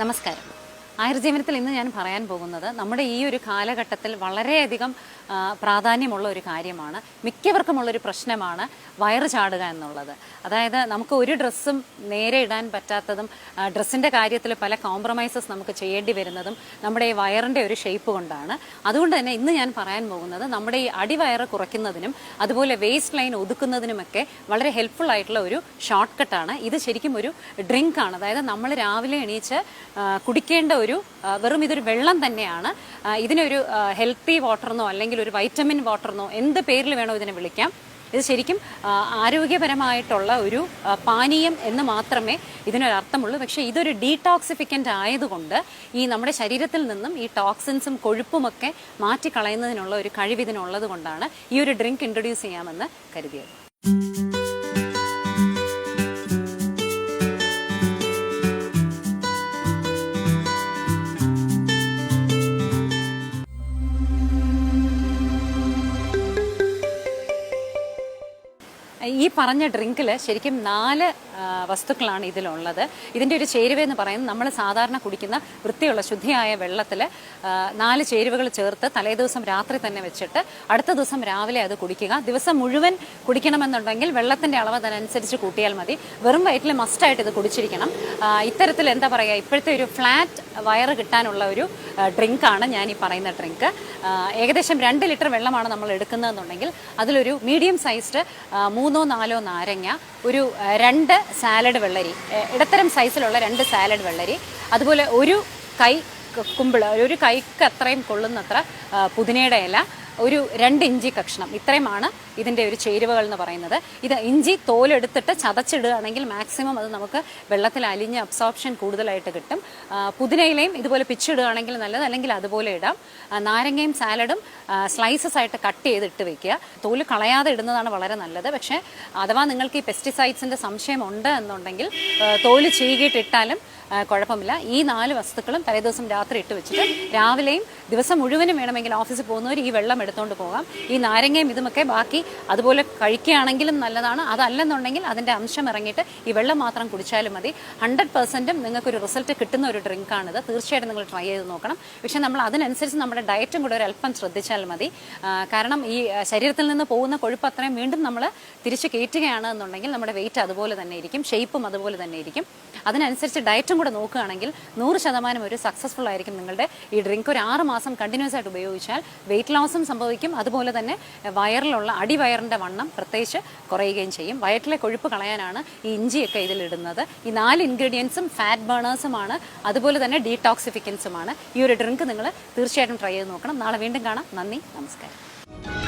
നമസ്കാരം. ആയുർജീവനത്തിൽ ഇന്ന് ഞാൻ പറയാൻ പോകുന്നത് നമ്മുടെ ഈ ഒരു കാലഘട്ടത്തിൽ വളരെയധികം പ്രാധാന്യമുള്ള ഒരു കാര്യമാണ്. മിക്കവർക്കുമുള്ളൊരു പ്രശ്നമാണ് വയറ് ചാടുക എന്നുള്ളത്. അതായത് നമുക്ക് ഒരു ഡ്രസ്സും നേരെ ഇടാൻ പറ്റാത്തതും ഡ്രസ്സിന്റെ കാര്യത്തിൽ പല കോംപ്രമൈസസ് നമുക്ക് ചെയ്യേണ്ടി വരുന്നതും നമ്മുടെ ഈ വയറിന്റെ ഒരു ഷേപ്പ് കൊണ്ടാണ്. അതുകൊണ്ട് തന്നെ ഇന്ന് ഞാൻ പറയാൻ പോകുന്നത് നമ്മുടെ ഈ അടിവയറ് കുറയ്ക്കുന്നതിനും അതുപോലെ വേസ്റ്റ് ലൈൻ ഒതുക്കുന്നതിനുമൊക്കെ വളരെ ഹെൽപ്ഫുൾ ആയിട്ടുള്ള ഒരു ഷോർട്ട് കട്ടാണ് ഇത് ശരിക്കും ഒരു ഡ്രിങ്ക് ആണ്. അതായത് നമ്മൾ രാവിലെ എണീച്ച് കുടിക്കേണ്ട ഒരു ആ, വെറും ഇതൊരു വെള്ളം തന്നെയാണ്. ഇതിനൊരു ഹെൽത്തി വാട്ടർന്നോ അല്ലെങ്കിൽ ഒരു വൈറ്റമിൻ വാട്ടർന്നോ എന്ത് പേരിൽ വേണോ ഇതിനെ വിളിക്കാം. ഇത് ശരിക്കും ആരോഗ്യപരമായിട്ടുള്ള ഒരു പാനീയം എന്ന് മാത്രമേ ഇതിനൊരർത്ഥമുള്ളൂ പക്ഷേ ഇതൊരു ഡീടോക്സിഫിക്കന്റ് ആയതുകൊണ്ട് ഈ നമ്മുടെ ശരീരത്തിൽ നിന്നും ഈ ടോക്സിൻസും കൊഴുപ്പുമൊക്കെ മാറ്റിക്കളയുന്നതിനുള്ള ഒരു കഴിവ് ഇതിനുള്ളത് കൊണ്ടാണ് ഈ ഒരു ഡ്രിങ്ക് ഇൻട്രൊഡ്യൂസ് ചെയ്യാമെന്ന് കരുതിയത്. ഈ പറഞ്ഞ ഡ്രിങ്കിൽ ശരിക്കും നാല് വസ്തുക്കളാണ് ഇതിലുള്ളത്. ഇതിന്റെ ഒരു ചേരുവ എന്ന് പറയുന്നത് നമ്മൾ സാധാരണ കുടിക്കുന്ന വൃത്തിയുള്ള ശുദ്ധിയായ വെള്ളത്തിൽ നാല് ചേരുവകൾ ചേർത്ത് തലേ ദിവസം രാത്രി തന്നെ വെച്ചിട്ട് അടുത്ത ദിവസം രാവിലെ അത് കുടിക്കുക. ദിവസം മുഴുവൻ കുടിക്കണമെന്നുണ്ടെങ്കിൽ വെള്ളത്തിന്റെ അളവ് അതിനനുസരിച്ച് കൂട്ടിയാൽ മതി. വെറും വയറ്റിൽ മസ്റ്റായിട്ട് ഇത് കുടിച്ചിരിക്കണം. ഇത്തരത്തിൽ എന്താ പറയുക ഇപ്പോഴത്തെ ഒരു ഫ്ലാറ്റ് വയറ് കിട്ടാനുള്ള ഒരു ഡ്രിങ്കാണ് ഞാൻ ഈ പറയുന്ന ഡ്രിങ്ക്. ഏകദേശം രണ്ട് ലിറ്റർ വെള്ളമാണ് നമ്മൾ എടുക്കുന്നതെന്നുണ്ടെങ്കിൽ അതിലൊരു മീഡിയം സൈസ്ഡ് മൂന്നോ നാലോ നാരങ്ങ ഒരു രണ്ട് സാലഡ് വെള്ളരി ഇടത്തരം സൈസിലുള്ള രണ്ട് സാലഡ് വെള്ളരി അതുപോലെ ഒരു കൈ കുമ്പിൾ ഒരു കൈക്ക് അത്രയും കൊള്ളുന്നത്ര പുതിനയുടെ ഇല ഒരു രണ്ട് ഇഞ്ചി കഷ്ണം. ഇത്രയുമാണ് ഇതിന്റെ ഒരു ചേരുവകൾ എന്ന് പറയുന്നത്. ഇത് ഇഞ്ചി തോലെടുത്തിട്ട് ചതച്ചിടുകയാണെങ്കിൽ മാക്സിമം അത് നമുക്ക് വെള്ളത്തിൽ അലിഞ്ഞ് അബ്സോർപ്ഷൻ കൂടുതലായിട്ട് കിട്ടും. പുതിനയിലയും ഇതുപോലെ പിച്ചിടുകയാണെങ്കിൽ നല്ലത്. അല്ലെങ്കിൽ അതുപോലെ ഇടാം. നാരങ്ങയും സാലഡും സ്ലൈസസ് ആയിട്ട് കട്ട് ചെയ്ത് ഇട്ട് വെക്കുക. തോൽ കളയാതെ ഇടുന്നതാണ് വളരെ നല്ലത്. പക്ഷേ അഥവാ നിങ്ങൾക്ക് ഈ പെസ്റ്റിസൈഡ്സിന്റെ സംശയം ഉണ്ട് എന്നുണ്ടെങ്കിൽ തോൽ ചീകിയിട്ടിട്ടാലും കുഴപ്പമില്ല. ഈ നാല് വസ്തുക്കളും തലേദിവസം രാത്രി ഇട്ട് വെച്ചിട്ട് രാവിലെയും ദിവസം മുഴുവനും വേണമെങ്കിൽ ഓഫീസിൽ പോകുന്നവർ ഈ വെള്ളം എടുത്തുകൊണ്ട് പോകാം. ഈ നാരങ്ങയും ഇതുമൊക്കെ ബാക്കി അതുപോലെ കഴിക്കുകയാണെങ്കിലും നല്ലതാണ്. അതല്ലെന്നുണ്ടെങ്കിൽ അതിന്റെ അംശം ഇറങ്ങിയിട്ട് ഈ വെള്ളം മാത്രം കുടിച്ചാലും മതി. ഹൺഡ്രഡ് പെർസെന്റും നിങ്ങൾക്കൊരു റിസൾട്ട് കിട്ടുന്ന ഒരു ഡ്രിങ്കാണിത്. തീർച്ചയായിട്ടും നിങ്ങൾ ട്രൈ ചെയ്ത് നോക്കണം. പക്ഷേ നമ്മൾ അതിനനുസരിച്ച് നമ്മുടെ ഡയറ്റും കൂടെ ഒരു അല്പം ശ്രദ്ധിച്ചാൽ മതി. കാരണം ഈ ശരീരത്തിൽ നിന്ന് പോകുന്ന കൊഴുപ്പ് അത്രയും വീണ്ടും നമ്മൾ തിരിച്ച് കയറ്റുകയാണ് എന്നുണ്ടെങ്കിൽ നമ്മുടെ വെയിറ്റ് അതുപോലെ തന്നെ ഇരിക്കും. ഷേപ്പും അതുപോലെ തന്നെ ഇരിക്കും. അതിനനുസരിച്ച് ഡയറ്റും കൂടെ നോക്കുകയാണെങ്കിൽ നൂറ് ശതമാനം ഒരു സക്സസ്ഫുൾ ആയിരിക്കും നിങ്ങളുടെ ഈ ഡ്രിങ്ക് ഒരു ആറ് മാസം കണ്ടിന്യൂസ് ആയിട്ട് ഉപയോഗിച്ചാൽ വെയിറ്റ് ലോസും സംഭവിക്കും. അതുപോലെ തന്നെ വയറിലുള്ള അടിവയറിന്റെ വണ്ണം പ്രത്യേകിച്ച് കുറയുകയും ചെയ്യും. വയറ്റിലെ കൊഴുപ്പ് കളയാനാണ് ഈ ഇഞ്ചിയൊക്കെ ഇതിലിടുന്നത്. ഈ നാല് ഇൻഗ്രീഡിയൻസും ഫാറ്റ് ബേണേഴ്സുമാണ് അതുപോലെ തന്നെ ഡീടോക്സിഫിക്കൻസുമാണ് ഈ ഒരു ഡ്രിങ്ക് നിങ്ങൾ തീർച്ചയായിട്ടും ട്രൈ ചെയ്ത് നോക്കണം. നാളെ വീണ്ടും കാണാം. നന്ദി നമസ്കാരം.